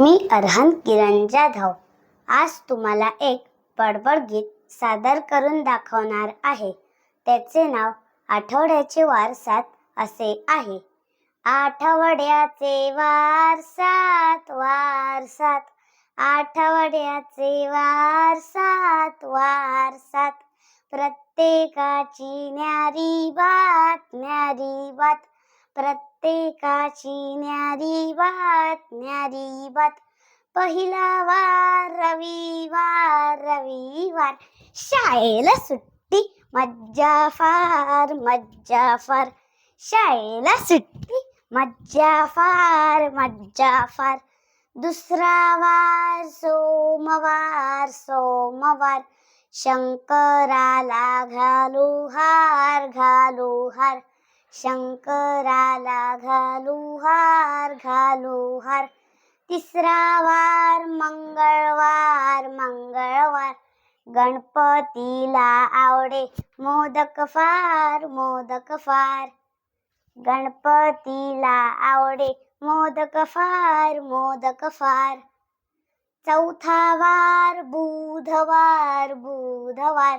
मी अरहन किरण जाधव आज तुम्हाला एक बडबड गीत सादर करून दाखवणार आहे. त्याचे नाव आठवड्याचे वारसात असे आहे. आठवड्याचे वारसात वारसात. आठवड्याचे वारसात वारसात. प्रत्येकाची न्यारी बात न्यारी बात. प्रत्येकाची न्यारी बात न्यारी बात पहिला वार रविवार रविवार शाळेला सुट्टी मज्जा फार मज्जा फार. शाळेला सुट्टी मज्जा फार मज्जा फार. दुसरा वार सोमवार सोमवार. शंकराला घालू हार घालू हार. शंकराला घालू हार घालू हार. तिसरा वार मंगळवार मंगळवार. गणपतीला आवडे मोदक फार मोदक फार. गणपतीला आवडे मोदक फार मोदक फार. चौथा वार बुधवार बुधवार.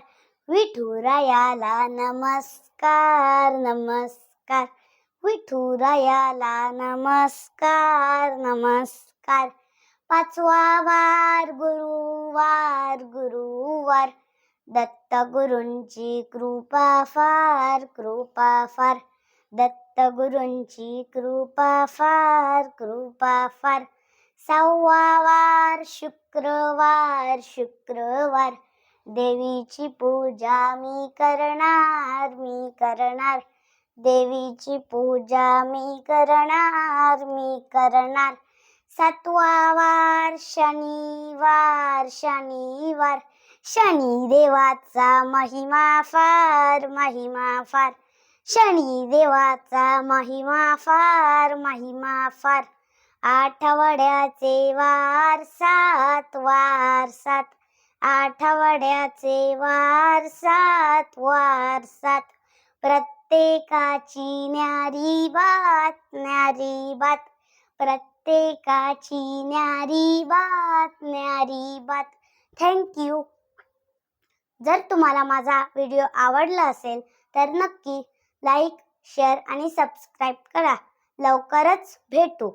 विठुरायाला नमस्कार नमस्कार. विठुरायाला नमस्कार नमस्कार. पाचवा वार गुरुवार गुरुवार. दत्त गुरूंची कृपा फार कृपा फार. दत्त गुरूंची कृपा फार कृपा फार. सहावा वार शुक्रवार शुक्रवार. देवीची पूजा मी करणार मी करणार. देवीची पूजा मी करणार मी करणार. सातवा वार शनिवार शनिवार. शनी देवाचा महिमा फार महिमा फार. शनी देवाचा महिमा फार महिमा फार. आठवड्याचे वार सात वार सात आठवड्याचे वार सात वार सात प्रत्येकाची न्यारी बात न्यारी बात. प्रत्येकाची न्यारी बात न्यारी बात. थँक्यू जर तुम्हाला माझा व्हिडिओ आवडला असेल तर नक्की लाईक शेअर आणि सबस्क्राईब करा. लवकरच भेटू.